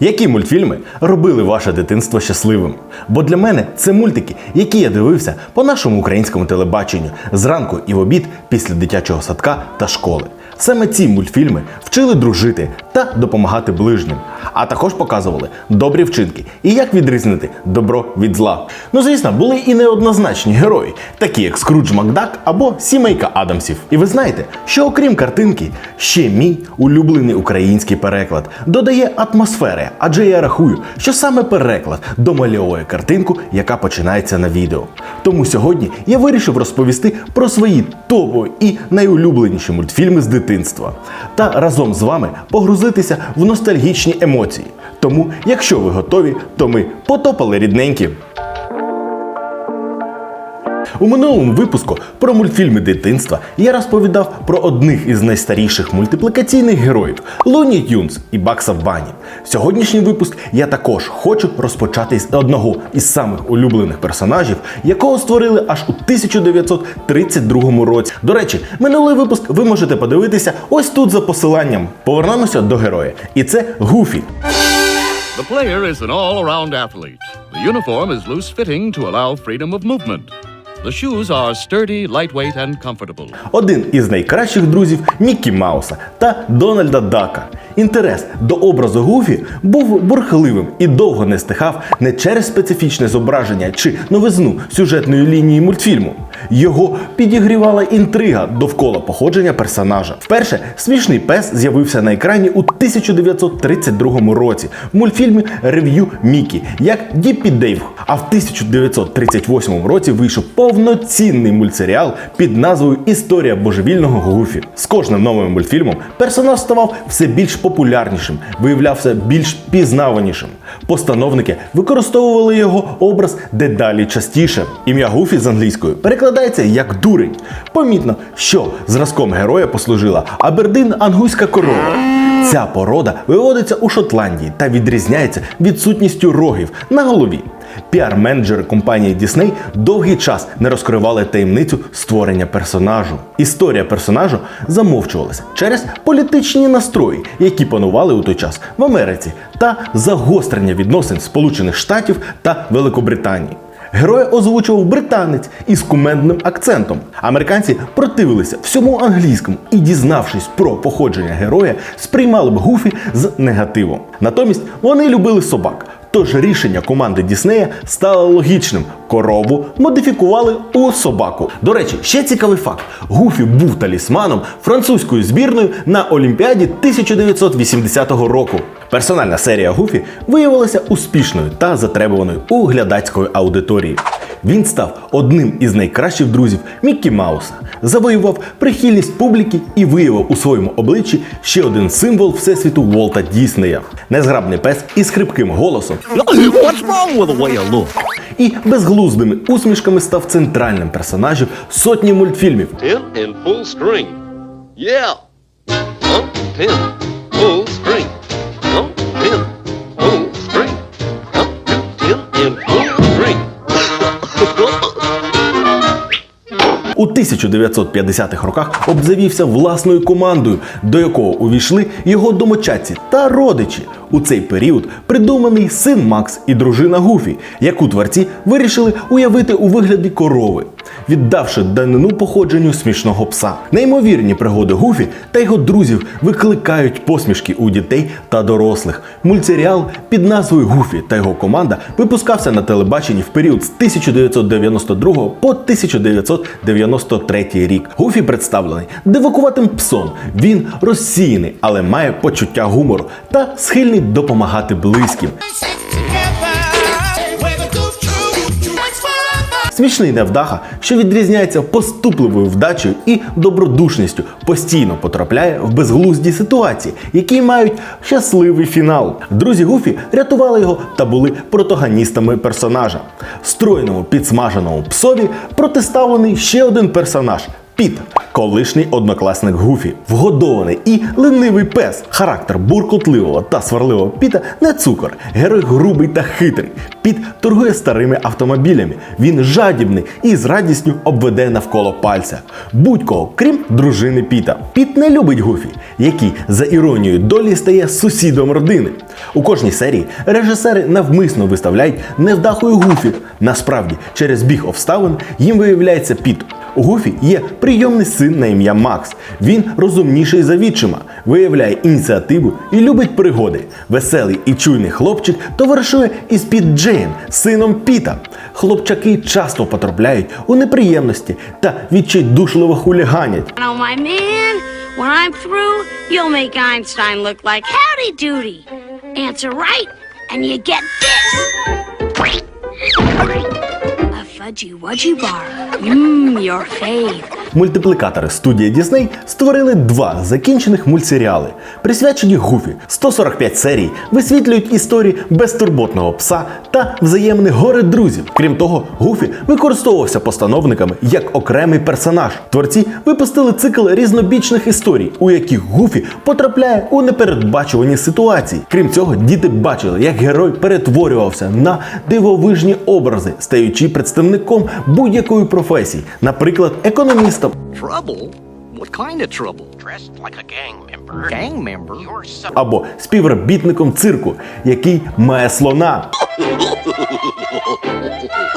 Які мультфільми робили ваше дитинство щасливим? Бо для мене це мультики, які я дивився по нашому українському телебаченню зранку і в обід після дитячого садка та школи. Саме ці мультфільми вчили дружити та допомагати ближнім, а також показували добрі вчинки і як відрізнити добро від зла. Ну звісно, були і неоднозначні герої, такі як Скрудж Макдак або Сімейка Адамсів. І ви знаєте, що окрім картинки, ще мій улюблений український переклад додає атмосфери, адже я рахую, що саме переклад домальовує картинку, яка починається на відео. Тому сьогодні я вирішив розповісти про свої топові і найулюбленіші мультфільми з дитинства та разом з вами погрузитися в ностальгічні емоції. Тому, якщо ви готові, то ми потопали рідненькі. У минулому випуску про мультфільми дитинства я розповідав про одних із найстаріших мультиплікаційних героїв Луні Тюнс і Бакса Бані. Сьогоднішній випуск я також хочу розпочати з одного із самих улюблених персонажів, якого створили аж у 1932 році. До речі, минулий випуск ви можете подивитися ось тут за посиланням. Повернемося до героя. І це Гуфі. The player is an all around athlete. The uniform is loose fitting to allow freedom of movement. The shoes are sturdy, lightweight, and comfortable. один із найкращих друзів Міккі Мауса та Дональда Дака. Інтерес до образу Гуфі був бурхливим і довго не стихав не через специфічне зображення чи новизну сюжетної лінії мультфільму. Його підігрівала інтрига довкола походження персонажа. Вперше смішний пес з'явився на екрані у 1932 році в мультфільмі Рев'ю Мікі як Діппі Дейв. А в 1938 році вийшов повноцінний мультсеріал під назвою Історія божевільного Гуфі. З кожним новим мультфільмом персонаж ставав все більш популярнішим, виявлявся більш пізнаванішим. Постановники використовували його образ дедалі частіше. Ім'я Гуфі з англійською перекладається як дурень. Помітно, що зразком героя послужила Абердин ангуська корова. Ця порода виводиться у Шотландії та відрізняється відсутністю рогів на голові. Піар-менеджери компанії Disney довгий час не розкривали таємницю створення персонажу. Історія персонажу замовчувалася через політичні настрої, які панували у той час в Америці, та загострення відносин Сполучених Штатів та Великобританії. Героя озвучував британець із кумедним акцентом. Американці противилися всьому англійському і, дізнавшись про походження героя, сприймали б Гуфі з негативом. Натомість вони любили собак. Тож рішення команди Діснея стало логічним. Корову модифікували у собаку. До речі, ще цікавий факт: Гуфі був талісманом французької збірної на Олімпіаді 1980 року. Персональна серія Гуфі виявилася успішною та затребуваною у глядацької аудиторії. Він став одним із найкращих друзів Міккі Мауса, завоював прихильність публіки і виявив у своєму обличчі ще один символ всесвіту Волта Діснея. Незграбний пес із хрипким голосом. І безглуздими усмішками став центральним персонажем сотні мультфільмів. In. У 1950-х роках обзавівся власною командою, до якого увійшли його домочадці та родичі. У цей період придуманий син Макс і дружина Гуфі, яку творці вирішили уявити у вигляді корови, віддавши данину походженню смішного пса. Неймовірні пригоди Гуфі та його друзів викликають посмішки у дітей та дорослих. Мультсеріал під назвою Гуфі та його команда випускався на телебаченні в період з 1992 по 1993 рік. Гуфі представлений дивакуватим псом. Він розсіяний, але має почуття гумору та схильний допомагати близьким. Смішний невдаха, що відрізняється поступливою вдачею і добродушністю, постійно потрапляє в безглузді ситуації, які мають щасливий фінал. Друзі Гуфі рятували його та були протагоністами персонажа. Стройному підсмаженому псові протиставлений ще один персонаж Піт, колишній однокласник Гуфі, вгодований і ленивий пес. Характер буркотливого та сварливого Піта не цукор. Герой грубий та хитрий. Піт торгує старими автомобілями. Він жадібний і з радістю обведе навколо пальця. Будь-кого, крім дружини Піта. Піт не любить Гуфі, який за іронією долі стає сусідом родини. У кожній серії режисери навмисно виставляють невдахою Гуфі. Насправді, через біг обставин їм виявляється Піт. У Гуфі є прийомний син на ім'я Макс. Він розумніший за відчима, виявляє ініціативу і любить пригоди. Веселий і чуйний хлопчик товаришує із Піт Джейн, сином Піта. Хлопчаки часто потрапляють у неприємності та відчайдушливо хуліганять. Мультиплікатори студії Disney створили два закінчених мультсеріали, присвячені Гуфі. 145 серій висвітлюють історії безтурботного пса та взаємних горе друзів. Крім того, Гуфі використовувався постановниками як окремий персонаж. Творці випустили цикл різнобічних історій, у яких Гуфі потрапляє у непередбачувані ситуації. Крім цього, діти бачили, як герой перетворювався на дивовижні образи, стаючи представником будь-якої професії, наприклад, економістом. Trouble? What kind of trouble? Dressed like a gang member. Gang member? You're або співробітником цирку, який має слона.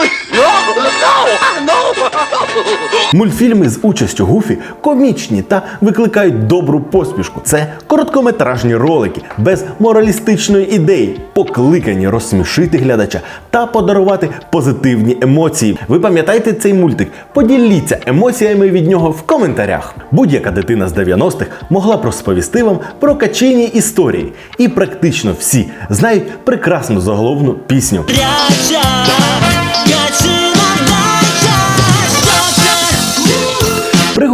Мультфільми з участю Гуфі комічні та викликають добру посмішку. Це короткометражні ролики без моралістичної ідеї, покликані розсмішити глядача та подарувати позитивні емоції. Ви пам'ятаєте цей мультик? Поділіться емоціями від нього в коментарях. Будь-яка дитина з 90-х могла б розповісти вам про качині історії, і практично всі знають прекрасну заголовну пісню.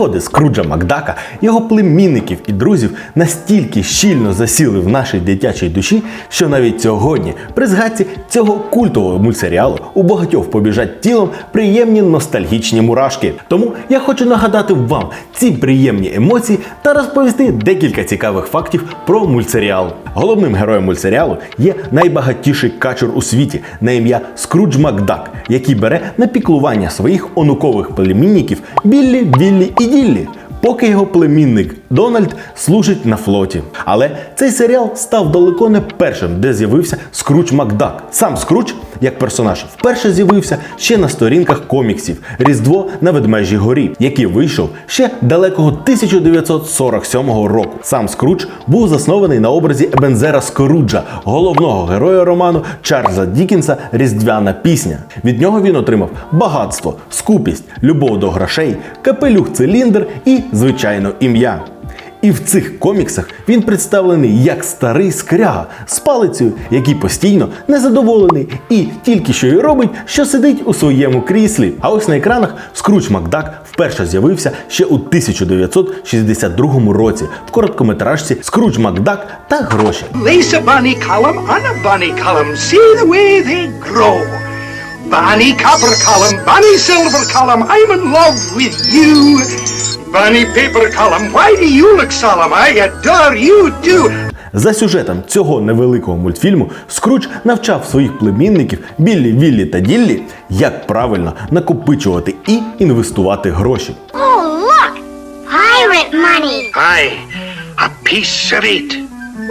Пригоди Скруджа Макдака, його племінників і друзів настільки щільно засіли в нашій дитячій душі, що навіть сьогодні, при згадці цього культового мультсеріалу, у багатьох побіжать тілом приємні ностальгічні мурашки. Тому я хочу нагадати вам ці приємні емоції та розповісти декілька цікавих фактів про мультсеріал. Головним героєм мультсеріалу є найбагатіший качур у світі на ім'я Скрудж Макдак, який бере на піклування своїх онукових племінників Біллі, Віллі і Діллі. Поки його племінник Дональд служить на флоті. Але цей серіал став далеко не першим, де з'явився Скруч Макдак. Сам Скруч, як персонаж, вперше з'явився ще на сторінках коміксів Різдво на Ведмежій горі, який вийшов ще далекого 1947 року. Сам Скруч був заснований на образі Ебензера Скоруджа, головного героя роману Чарльза Дікінса Різдвяна пісня. Від нього він отримав багатство, скупість, любов до грошей, капелюх циліндр і, звичайно, ім'я. І в цих коміксах він представлений як старий скряга з палицею, який постійно незадоволений і тільки що й робить, що сидить у своєму кріслі. А ось на екранах Скруч Макдак вперше з'явився ще у 1962 році в короткометражці Скруч Макдак та гроші. Column. See the way they grow. Bonny copper column, bonny silver column. I'm in love with you. Bonny paper column. Why do you look solemn? I adore you too. За сюжетом цього невеликого мультфільму Скруч навчав своїх племінників Біллі, Віллі та Діллі, як правильно накопичувати і інвестувати гроші. Oh, look! Pirate money! Aye, a piece of eight.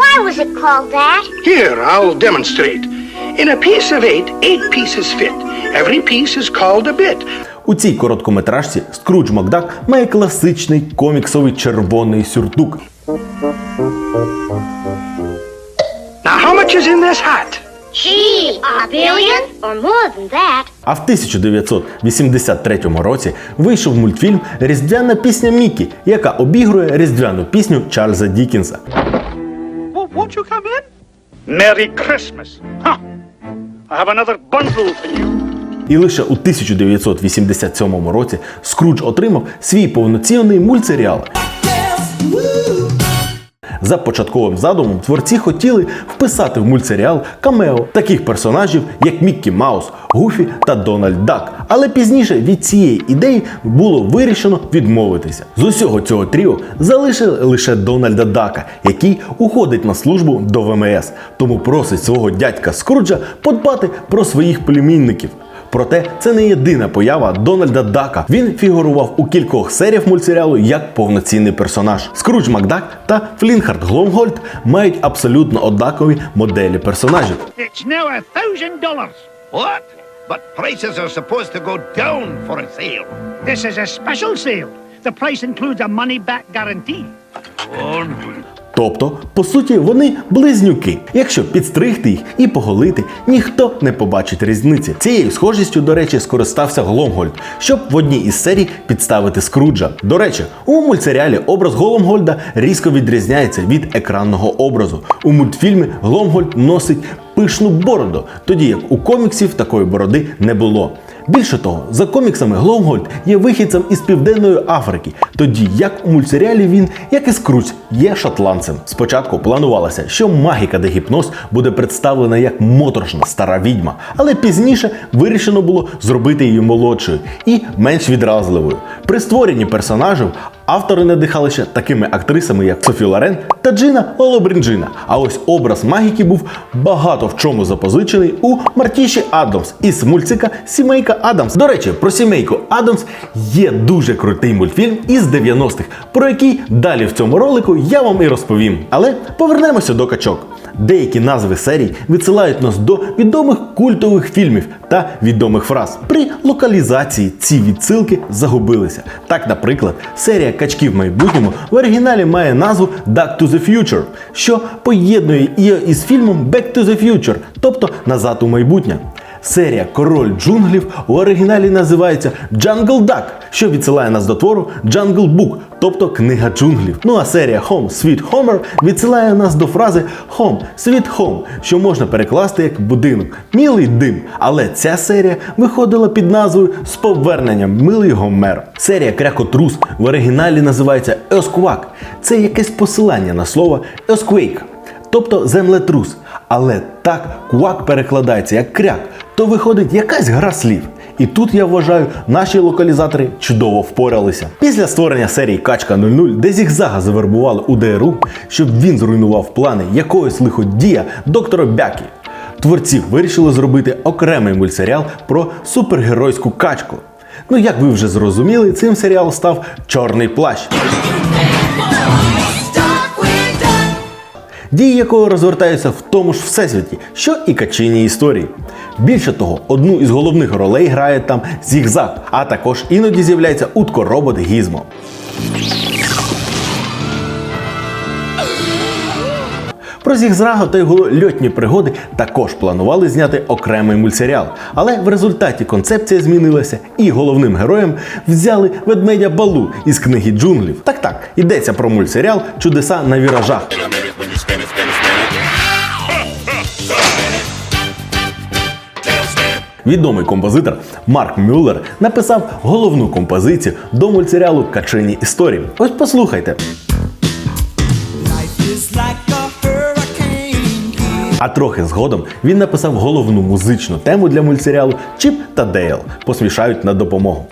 Why was it called that? Here, I'll demonstrate. In a piece of eight, eight pieces fit. Every piece is called a bit. У цій короткометражці Скрудж Макдак має класичний коміксовий червоний сюртук. Now, how much is in this hat? Gee, a billion? Or more than that. А в 1983 році вийшов мультфільм Різдвяна пісня Мікі, яка обігрує різдвяну пісню Чарльза Дікінса. Well, won't you come in? Merry Christmas. Huh. I have another bundle for you. І лише у 1987 році Скрудж отримав свій повноцінний мультсеріал. За початковим задумом творці хотіли вписати в мультсеріал камео таких персонажів, як Міккі Маус, Гуфі та Дональд Дак. Але пізніше від цієї ідеї було вирішено відмовитися. З усього цього тріо залишили лише Дональда Дака, який уходить на службу до ВМС, тому просить свого дядька Скруджа подбати про своїх племінників. Проте це не єдина поява Дональда Дака. Він фігурував у кількох серіях мультсеріалу як повноцінний персонаж. Скрудж Макдак та Флінхард Гломгольд мають абсолютно однакові моделі персонажів. It's now a thousand dollars. What? But prices are supposed to go down for a sale. This is a special sale. The price includes a money back guarantee. Тобто, по суті, вони близнюки. Якщо підстригти їх і поголити, ніхто не побачить різниці. Цією схожістю, до речі, скористався Гломгольд, щоб в одній із серій підставити Скруджа. До речі, у мультсеріалі образ Гломгольда різко відрізняється від екранного образу. У мультфільмі Гломгольд носить пишну бороду, тоді як у коміксів такої бороди не було. Більше того, за коміксами Гломгольд є вихідцем із Південної Африки, тоді як у мультсеріалі він, як і Скруч, є шотландцем. Спочатку планувалося, що магіка де гіпноз буде представлена як моторошна стара відьма, але пізніше вирішено було зробити її молодшою і менш відразливою. При створенні персонажів автори надихалися такими актрисами, як Софі Лорен та Джина Олобрінджина. А ось образ магіки був багато в чому запозичений у Мартіші Адамс із мультика Сімейка Адамс. До речі, про сімейку Адамс є дуже крутий мультфільм із 90-х, про який далі в цьому ролику я вам і розповім. Але повернемося до качок. Деякі назви серій відсилають нас до відомих культових фільмів та відомих фраз. При локалізації ці відсилки загубилися. Так, наприклад, серія качків в майбутньому в оригіналі має назву «Duck to the Future, що поєднує її із фільмом Back to the Future, тобто назад у майбутнє. Серія Король джунглів у оригіналі називається Jungle Duck, що відсилає нас до твору Jungle Book, тобто книга джунглів. Ну а серія Home Sweet Homer відсилає нас до фрази Home Sweet Home, що можна перекласти як будинок, мілий дим. Але ця серія виходила під назвою З поверненням Милий Гомер. Серія Крякотрус в оригіналі називається Earthquake. Це якесь посилання на слово Earthquake, тобто землетрус. Але так квак перекладається як кряк, то виходить якась гра слів. І тут я вважаю, наші локалізатори чудово впоралися. Після створення серії Качка 00, де зігзага завербували у ДРУ, щоб він зруйнував плани якогось лиходія доктора Бякі. Творці вирішили зробити окремий мультсеріал про супергеройську качку. Ну, як ви вже зрозуміли, цим серіал став Чорний плащ. Дії якого розвертаються в тому ж всесвіті, що і качині історії. Більше того, одну із головних ролей грає там Зігзаг, а також іноді з'являється утко-робот Гізмо. Про Зігзрага та його льотні пригоди також планували зняти окремий мультсеріал. Але в результаті концепція змінилася, і головним героєм взяли ведмедя Балу із книги джунглів. Так так, йдеться про мультсеріал Чудеса на віражах. Відомий композитор Марк Мюллер написав головну композицію до мультсеріалу Качині історії. Ось послухайте. А трохи згодом він написав головну музичну тему для мультсеріалу Чіп та Дейл посмішають на допомогу.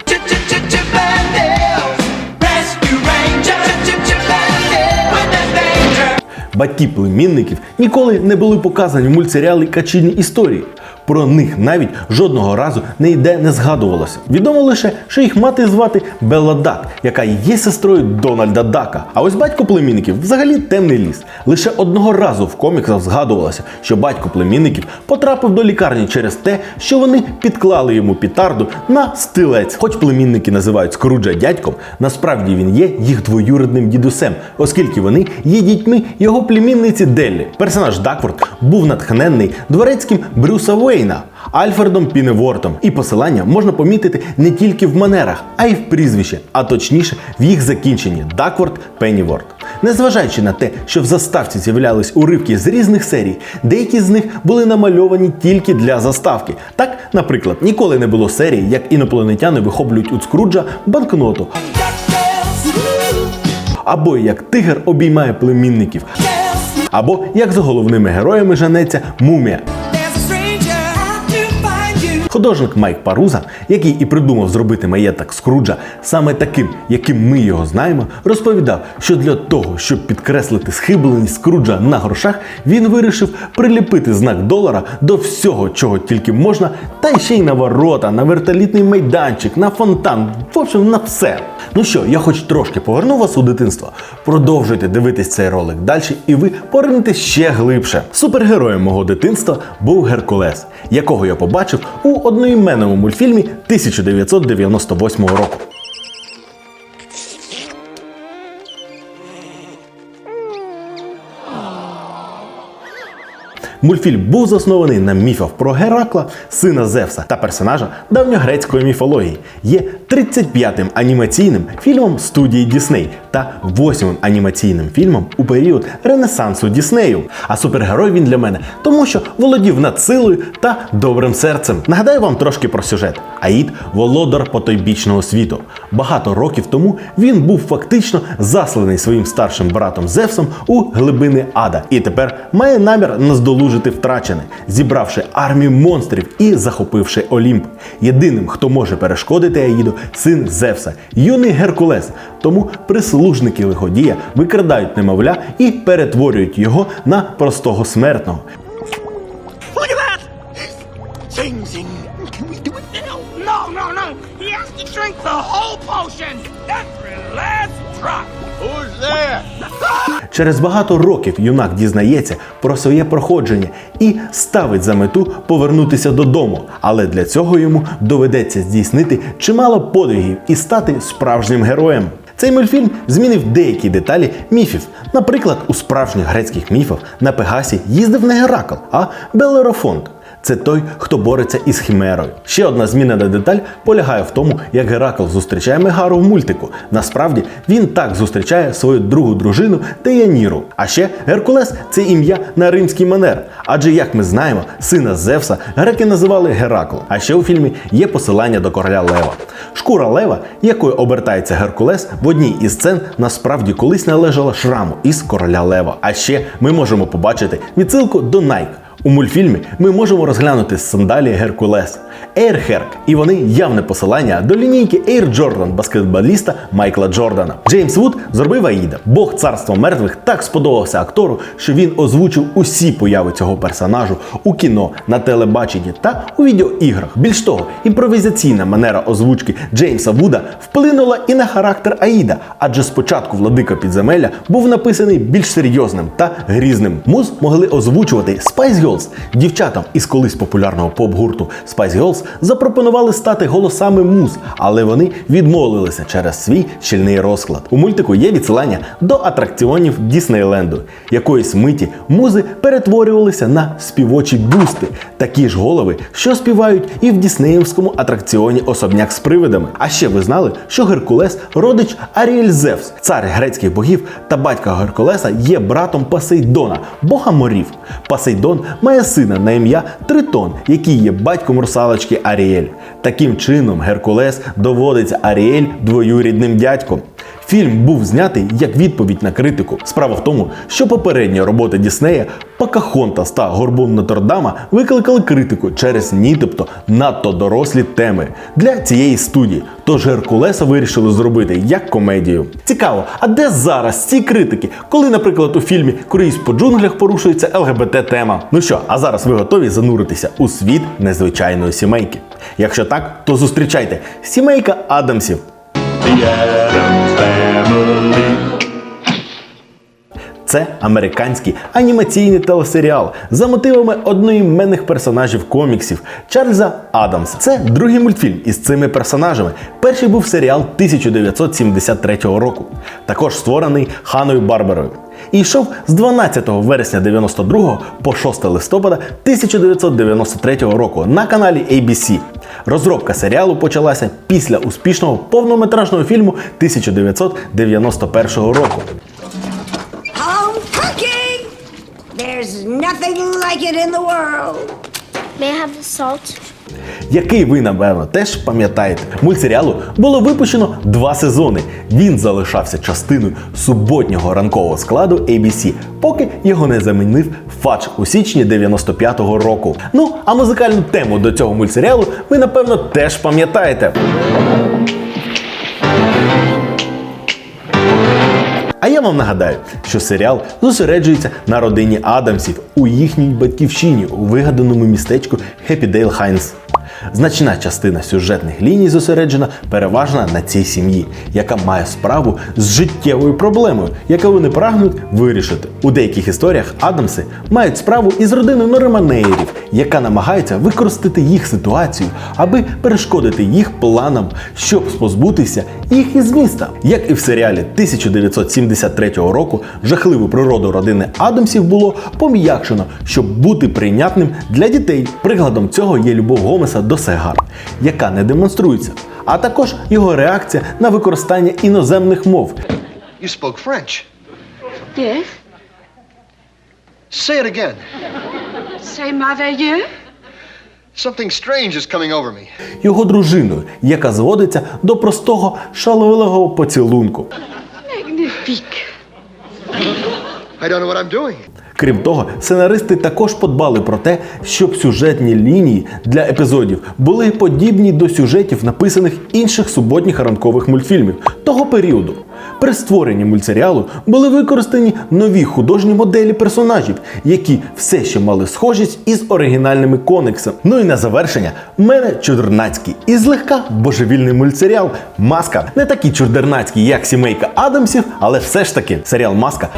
Батьки племінників ніколи не були показані в мультсеріалі Качині історії. Про них навіть жодного разу не йде не згадувалося. Відомо лише, що їх мати звати Белла Дак, яка є сестрою Дональда Дака. А ось батько племінників взагалі темний ліс. Лише одного разу в коміксах згадувалося, що батько племінників потрапив до лікарні через те, що вони підклали йому пітарду на стилець. Хоч племінники називають Скруджа дядьком, насправді він є їх двоюрідним дідусем, оскільки вони є дітьми його племінниці Деллі. Персонаж Дакворд був натхненний дворецьким Брюса Уейна. Альфредом Піневортом. І посилання можна помітити не тільки в манерах, а й в прізвищі, а точніше в їх закінченні Дакворд Пенніворт. Незважаючи на те, що в заставці з'являлись уривки з різних серій, деякі з них були намальовані тільки для заставки. Так, наприклад, ніколи не було серії, як інопланетяни вихоплюють у Скруджа банкноту, або як тигр обіймає племінників. або як за головними героями женеться мумія. Художник Майк Паруза, який і придумав зробити маєток Скруджа саме таким, яким ми його знаємо, розповідав, що для того, щоб підкреслити схибленість Скруджа на грошах, він вирішив приліпити знак долара до всього, чого тільки можна, та ще й на ворота, на вертолітний майданчик, на фонтан, в общем, на все. Ну що, я хоч трошки поверну вас у дитинство. Продовжуйте дивитись цей ролик далі, і ви поринете ще глибше. Супергероєм мого дитинства був Геркулес, якого я побачив у одноіменному мультфільмі 1998 року. Мультфільм був заснований на міфах про Геракла, сина Зевса та персонажа давньогрецької міфології. Є 35-м анімаційним фільмом студії Дісней та 8-м анімаційним фільмом у період Ренесансу Діснею. А супергерой він для мене, тому що володів надсилою та добрим серцем. Нагадаю вам трошки про сюжет. Аїд володар потойбічного світу. Багато років тому він був фактично засланий своїм старшим братом Зевсом у глибини ада, і тепер має намір наздолужити втрачене, зібравши армію монстрів і захопивши Олімп. Єдиним, хто може перешкодити Аїду, син Зевса, юний Геркулес. Тому прислужники лиходія викрадають немовля і перетворюють його на простого смертного. Через багато років юнак дізнається про своє проходження і ставить за мету повернутися додому. Але для цього йому доведеться здійснити чимало подвигів і стати справжнім героєм. Цей мультфільм змінив деякі деталі міфів. Наприклад, у справжніх грецьких міфах на Пегасі їздив не Геракл, а Белерофонт. Це той, хто бореться із хімерою. Ще одна змінена деталь полягає в тому, як Геракл зустрічає Мегару в мультику. Насправді він так зустрічає свою другу дружину Деяніру. А ще Геркулес це ім'я на римський манер. Адже, як ми знаємо, сина Зевса греки називали Геракл. А ще у фільмі є посилання до короля Лева. Шкура Лева, якою обертається Геркулес, в одній із сцен насправді колись належала шраму із короля Лева. А ще ми можемо побачити відсилку до Nike. У мультфільмі ми можемо розглянути сандалії Геркулес, Air Herc, і вони явне посилання до лінійки Air Jordan баскетболіста Майкла Джордана. Джеймс Вуд зробив Аїда. Бог царства мертвих так сподобався актору, що він озвучив усі появи цього персонажу у кіно, на телебаченні та у відеоіграх. Більш того, імпровізаційна манера озвучки Джеймса Вуда вплинула і на характер Аїда, адже спочатку владика підземелля був написаний більш серйозним та грізним. Муз могли озвучувати Spice Girls. Дівчатам із колись популярного поп-гурту Spice Girls запропонували стати голосами муз, але вони відмовилися через свій щільний розклад. У мультику є відсилання до атракціонів Діснейленду. Якоїсь миті музи перетворювалися на співочі бюсти, такі ж голови, що співають і в діснеївському атракціоні Особняк з привидами. А ще ви знали, що Геркулес родич Аріель Зевс, цар грецьких богів та батька Геркулеса є братом Посейдона, бога морів. Посейдон має сина на ім'я Тритон, який є батьком русалочки Аріель. Таким чином Геркулес доводиться Аріель двоюрідним дядьком. Фільм був знятий як відповідь на критику. Справа в тому, що попередні роботи Діснея Покахонтас та Горбун Нотр-Дама викликали критику через нібито надто дорослі теми для цієї студії. Тож Геркулеса вирішили зробити як комедію. Цікаво, а де зараз ці критики, коли, наприклад, у фільмі Круїз по джунглях порушується ЛГБТ тема? Ну що, а зараз ви готові зануритися у світ незвичайної сімейки? Якщо так, то зустрічайте сімейка Адамсів. Це американський анімаційний телесеріал за мотивами одноіменних персонажів коміксів Чарльза Адамса. Це другий мультфільм із цими персонажами. Перший був серіал 1973 року, також створений Ханою Барберою. І йшов з 12 вересня 92 по 6 листопада 1993 року на каналі ABC. Розробка серіалу почалася після успішного повнометражного фільму 1991 року. Home cooking! There's nothing like it in the world. May I have the salt? Який ви, напевно, теж пам'ятаєте. Мультсеріалу було випущено два сезони. Він залишався частиною суботнього ранкового складу ABC, поки його не замінив Фадж у січні 95-го року. Ну, а музикальну тему до цього мультсеріалу ви, напевно, теж пам'ятаєте. Я вам нагадаю, що серіал зосереджується на родині Адамсів у їхній батьківщині у вигаданому містечку Хеппідейл Хайнс. Значна частина сюжетних ліній зосереджена переважно на цій сім'ї, яка має справу з життєвою проблемою, яку вони прагнуть вирішити. У деяких історіях Адамси мають справу із родиною Норманеєрів, яка намагається використати їх ситуацію, аби перешкодити їх планам, щоб позбутися їх із міста. Як і в серіалі 1973 року, жахливу природу родини Адамсів було пом'якшено, щоб бути прийнятним для дітей. Прикладом цього є любов Гомеса до сигар, яка не демонструється, а також його реакція на використання іноземних мов. You spoke French. Yes. Say it again. C'est merveilleux. Something strange is coming over me. його дружиною, яка зводиться до простого шалового поцілунку. Magnifique. I don't know what I'm doing. Крім того, сценаристи також подбали про те, щоб сюжетні лінії для епізодів були подібні до сюжетів, написаних інших суботніх ранкових мультфільмів того періоду. При створенні мультсеріалу були використані нові художні моделі персонажів, які все ще мали схожість із оригінальними коміксами. Ну і на завершення, мене чудернацький і злегка божевільний мультсеріал Маска. Не такий чудернацький, як сімейка Адамсів, але все ж таки серіал Маска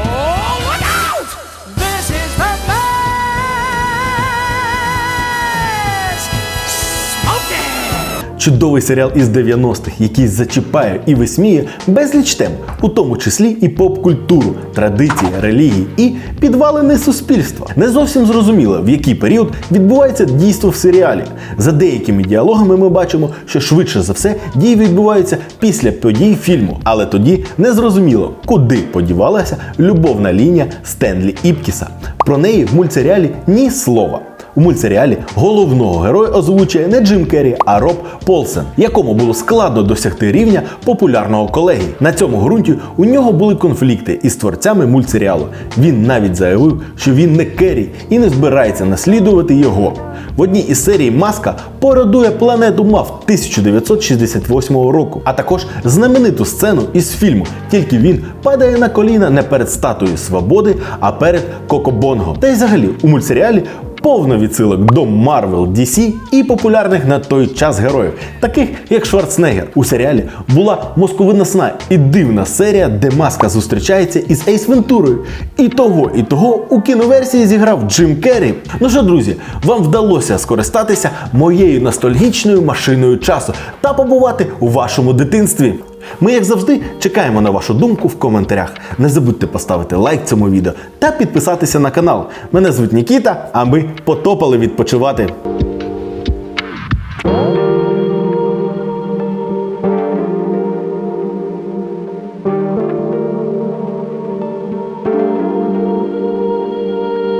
Чудовий серіал із 90-х, який зачіпає і висміє безліч тем, у тому числі і поп-культуру, традиції, релігії і підвалини суспільства. Не зовсім зрозуміло, в який період відбувається дійство в серіалі. За деякими діалогами ми бачимо, що швидше за все дії відбуваються після подій фільму, але тоді не зрозуміло, куди подівалася любовна лінія Стенлі Іпкіса. Про неї в мультсеріалі ні слова. У мультсеріалі головного героя озвучує не Джим Керрі, а Роб Полсен, якому було складно досягти рівня популярного колеги. На цьому ґрунті у нього були конфлікти із творцями мультсеріалу. Він навіть заявив, що він не Керрі і не збирається наслідувати його. В одній із серій Маска породує планету мав 1968 року, а також знамениту сцену із фільму. Тільки він падає на коліна не перед статуєю свободи, а перед Кокобонго. Та й взагалі у мультсеріалі повно відсилок до Marvel, DC і популярних на той час героїв, таких як Шварценеггер. У серіалі була мозковиносна і дивна серія, де маска зустрічається із Ейс Вентурою. І того, і того у кіноверсії зіграв Джим Керрі. Ну що, друзі, вам вдалося скористатися моєю ностальгічною машиною часу та побувати у вашому дитинстві. Ми, як завжди, чекаємо на вашу думку в коментарях. Не забудьте поставити лайк цьому відео та підписатися на канал. Мене звуть Нікіта, а ми потопали відпочивати.